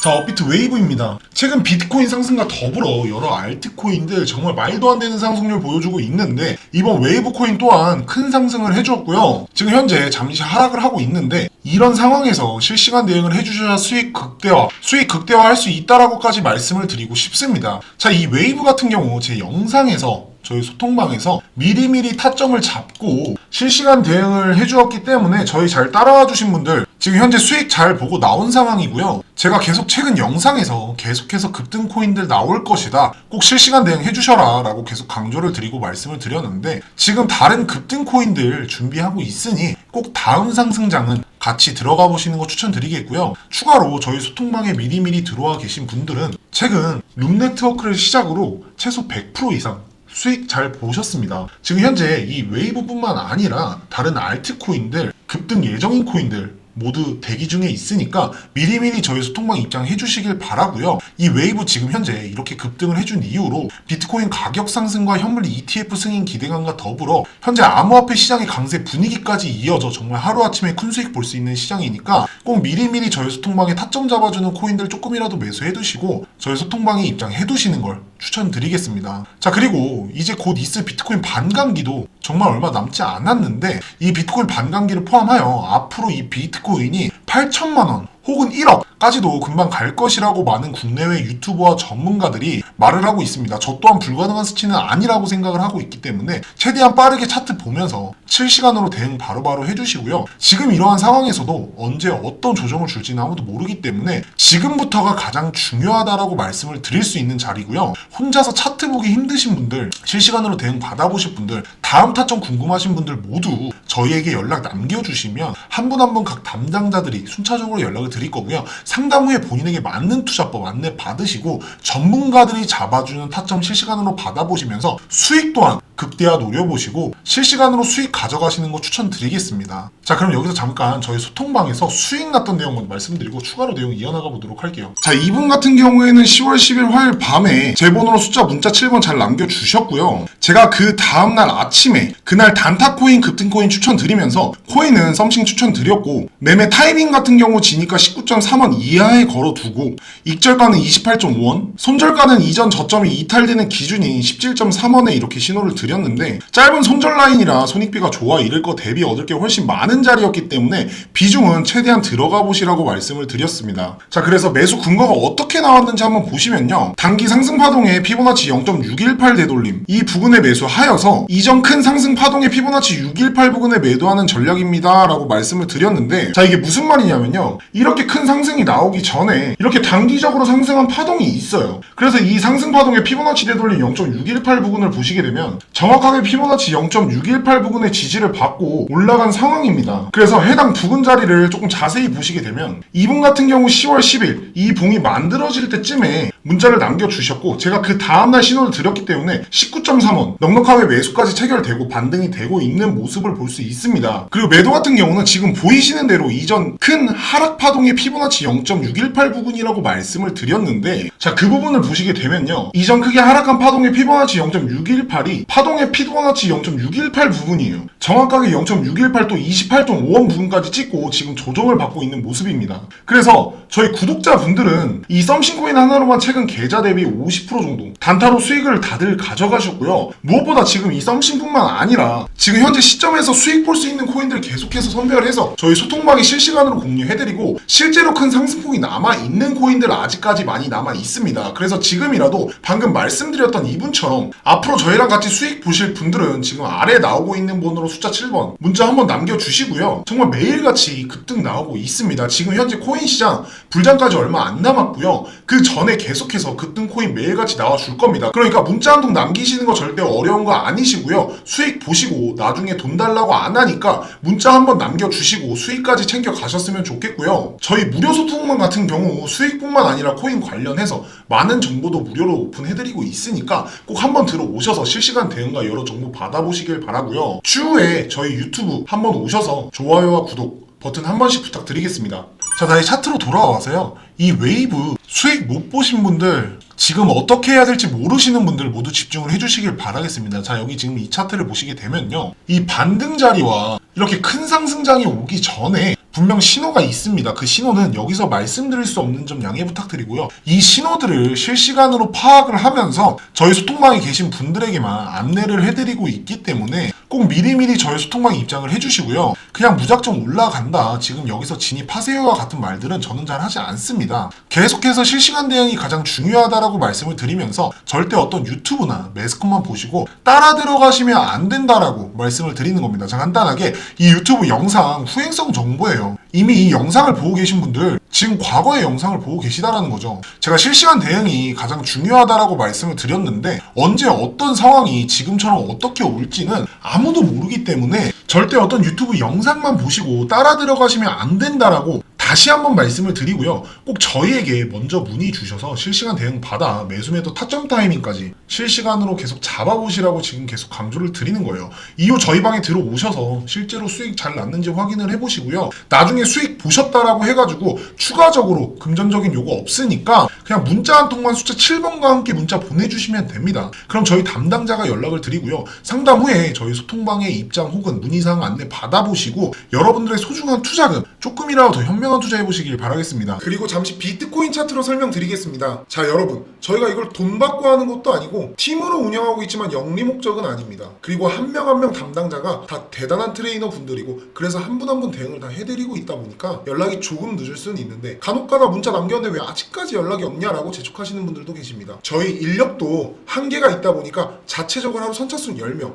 자, 업비트 웨이브입니다. 최근 비트코인 상승과 더불어 여러 알트코인들 정말 말도 안 되는 상승률 보여주고 있는데 이번 웨이브 코인 또한 큰 상승을 해주었고요. 지금 현재 잠시 하락을 하고 있는데 이런 상황에서 실시간 대응을 해주셔야 수익 극대화, 수익 극대화할 수 있다라고까지 말씀을 드리고 싶습니다. 자, 이 웨이브 같은 경우 제 영상에서 저희 소통방에서 미리미리 타점을 잡고 실시간 대응을 해주었기 때문에 저희 잘 따라와 주신 분들 지금 현재 수익 잘 보고 나온 상황이고요. 제가 계속 최근 영상에서 계속해서 급등 코인들 나올 것이다. 꼭 실시간 대응 해주셔라 라고 계속 강조를 드리고 말씀을 드렸는데 지금 다른 급등 코인들 준비하고 있으니 꼭 다음 상승장은 같이 들어가 보시는 거 추천드리겠고요. 추가로 저희 소통방에 미리미리 들어와 계신 분들은 최근 룸 네트워크를 시작으로 최소 100% 이상 수익 잘 보셨습니다. 지금 현재 이 웨이브뿐만 아니라 다른 알트코인들, 급등 예정인 코인들 모두 대기 중에 있으니까 미리미리 저희 소통방 입장해 주시길 바라고요. 이 웨이브 지금 현재 이렇게 급등을 해준 이후로 비트코인 가격 상승과 현물 ETF 승인 기대감과 더불어 현재 암호화폐 시장의 강세 분위기까지 이어져 정말 하루아침에 큰 수익 볼 수 있는 시장이니까 꼭 미리미리 저희 소통방에 타점 잡아주는 코인들 조금이라도 매수해 두시고 저희 소통방에 입장해 두시는 걸 추천드리겠습니다. 자 그리고 이제 곧 있을 비트코인 반감기도 정말 얼마 남지 않았는데 이 비트코인 반감기를 포함하여 앞으로 이 비트코인이 8천만 원 혹은 1억까지도 금방 갈 것이라고 많은 국내외 유튜버와 전문가들이 말을 하고 있습니다. 저 또한 불가능한 수치는 아니라고 생각을 하고 있기 때문에 최대한 빠르게 차트 보면서 실시간으로 대응 바로 바로 해주시고요. 지금 이러한 상황에서도 언제 어떤 조정을 줄지는 아무도 모르기 때문에 지금부터가 가장 중요하다라고 말씀을 드릴 수 있는 자리고요. 혼자서 차트 보기 힘드신 분들, 실시간으로 대응 받아보실 분들, 다음 타점 궁금하신 분들 모두 저희에게 연락 남겨주시면 한 분 한 분 각 담당자들이 순차적으로 연락을 드릴 거고요. 상담 후에 본인에게 맞는 투자법 안내 받으시고 전문가들이 잡아주는 타점 실시간으로 받아보시면서 수익 또한 극대화 노려보시고 실시간으로 수익 가져가시는 거 추천드리겠습니다. 자 그럼 여기서 잠깐 저희 소통방에서 수익 났던 내용 먼저 말씀드리고 추가로 내용 이어나가 보도록 할게요. 자 이분 같은 경우에는 10월 10일 화요일 밤에 제 번호로 숫자 문자 7번 잘 남겨주셨고요. 제가 그 다음날 아침에 그날 단타코인 급등코인 추천드리면서 코인은 썸씽 추천드렸고 매매 타이밍 같은 경우 지니까 19.3원 이하에 걸어두고 익절가는 28.5원 손절가는 이전 저점이 이탈되는 기준인 17.3원에 이렇게 신호를 드렸는데 짧은 손절 라인이라 손익비가 좋아 이럴 거 대비 얻을 게 훨씬 많은 자리였기 때문에 비중은 최대한 들어가 보시라고 말씀을 드렸습니다. 자 그래서 매수 근거가 어떻게 나왔는지 한번 보시면요. 단기 상승 파동의 피보나치 0.618 되돌림 이 부근에 매수하여서 이전 큰 상승 파동의 피보나치 618 부근에 매도하는 전략입니다 라고 말씀을 드렸는데 자 이게 무슨 말이냐면요. 이 렇게 큰 상승이 나오기 전에 이렇게 단기적으로 상승한 파동이 있어요. 그래서 이 상승 파동의 피보나치 되돌림 0.618 부근을 보시게 되면 정확하게 피보나치 0.618 부근의 지지를 받고 올라간 상황입니다. 그래서 해당 부근 자리를 조금 자세히 보시게 되면 이분 같은 경우 10월 10일 이 봉이 만들어질 때쯤에 문자를 남겨주셨고 제가 그 다음날 신호를 드렸기 때문에 19.3원 넉넉하게 매수까지 체결되고 반등이 되고 있는 모습을 볼 수 있습니다. 그리고 매도 같은 경우는 지금 보이시는 대로 이전 큰 하락 파동의 피보나치 0.618 부근이라고 말씀을 드렸는데 자 그 부분을 보시게 되면요 이전 크게 하락한 파동의 피보나치 0.618이 파동의 피보나치 0.618 부분이에요. 정확하게 0.618 또 28.5원 부분까지 찍고 지금 조정을 받고 있는 모습입니다. 그래서 저희 구독자분들은 이 썸씽코인 하나로만 최근 계좌 대비 50% 정도 단타로 수익을 다들 가져가셨고요. 무엇보다 지금 이 썸씽뿐만 아니라 지금 현재 시점에서 수익 볼 수 있는 코인들 계속해서 선별해서 저희 소통방에 실시간으로 공유해드리고 실제로 큰 상승폭이 남아 있는 코인들 아직까지 많이 남아 있습니다. 그래서 지금이라도 방금 말씀드렸던 이분처럼 앞으로 저희랑 같이 수익 보실 분들은 지금 아래 나오고 있는 번호로 숫자 7번 문자 한번 남겨주시고요. 정말 매일같이 급등 나오고 있습니다. 지금 현재 코인 시장 불장까지 얼마 안 남았고요. 그 전에 계속 해서 급등 코인 매일같이 나와줄 겁니다. 그러니까 문자 한 통 남기시는 거 절대 어려운 거 아니시고요. 수익 보시고 나중에 돈 달라고 안 하니까 문자 한 번 남겨주시고 수익까지 챙겨 가셨으면 좋겠고요. 저희 무료 소통방 같은 경우 수익뿐만 아니라 코인 관련해서 많은 정보도 무료로 오픈해드리고 있으니까 꼭 한번 들어오셔서 실시간 대응과 여러 정보 받아보시길 바라고요. 추후에 저희 유튜브 한번 오셔서 좋아요와 구독 버튼 한 번씩 부탁드리겠습니다. 자, 다시 차트로 돌아와서요. 이 웨이브 수익 못 보신 분들 지금 어떻게 해야 될지 모르시는 분들 모두 집중을 해주시길 바라겠습니다. 자, 여기 지금 이 차트를 보시게 되면요. 이 반등 자리와 이렇게 큰 상승장이 오기 전에 분명 신호가 있습니다. 그 신호는 여기서 말씀드릴 수 없는 점 양해 부탁드리고요. 이 신호들을 실시간으로 파악을 하면서 저희 소통방에 계신 분들에게만 안내를 해드리고 있기 때문에 꼭 미리미리 저희 소통방에 입장을 해주시고요. 그냥 무작정 올라간다. 지금 여기서 진입하세요와 같은 말들은 저는 잘 하지 않습니다. 계속해서 실시간 대응이 가장 중요하다라고 말씀을 드리면서 절대 어떤 유튜브나 매스컴만 보시고 따라 들어가시면 안 된다라고 말씀을 드리는 겁니다. 자, 간단하게 이 유튜브 영상 후행성 정보예요. 이미 이 영상을 보고 계신 분들 지금 과거의 영상을 보고 계시다라는 거죠. 제가 실시간 대응이 가장 중요하다라고 말씀을 드렸는데 언제 어떤 상황이 지금처럼 어떻게 올지는 아무도 모르기 때문에 절대 어떤 유튜브 영상만 보시고 따라 들어가시면 안 된다라고 다시 한번 말씀을 드리고요. 꼭 저희에게 먼저 문의 주셔서 실시간 대응 받아 매수매도 타점 타이밍까지 실시간으로 계속 잡아보시라고 지금 계속 강조를 드리는 거예요. 이후 저희 방에 들어오셔서 실제로 수익 잘 났는지 확인을 해보시고요. 나중에 수익 보셨다라고 해가지고 추가적으로 금전적인 요구 없으니까 그냥 문자 한 통만 숫자 7번과 함께 문자 보내주시면 됩니다. 그럼 저희 담당자가 연락을 드리고요. 상담 후에 저희 소통방의 입장 혹은 문의사항 안내 받아보시고 여러분들의 소중한 투자금 조금이라도 더 현명한 투자해 보시길 바라겠습니다. 그리고 잠시 비트코인 차트로 설명드리겠습니다. 자, 여러분. 저희가 이걸 돈 받고 하는 것도 아니고 팀으로 운영하고 있지만 영리 목적은 아닙니다. 그리고 한 명 한 명 담당자가 다 대단한 트레이너 분들이고 그래서 한 분 한 분 대응을 다 해드리고 있다 보니까 연락이 조금 늦을 수는 있는데 간혹가다 문자 남겼는데 왜 아직까지 연락이 없냐라고 재촉하시는 분들도 계십니다. 저희 인력도 한계가 있다 보니까 자체적으로 하루 선착순 10명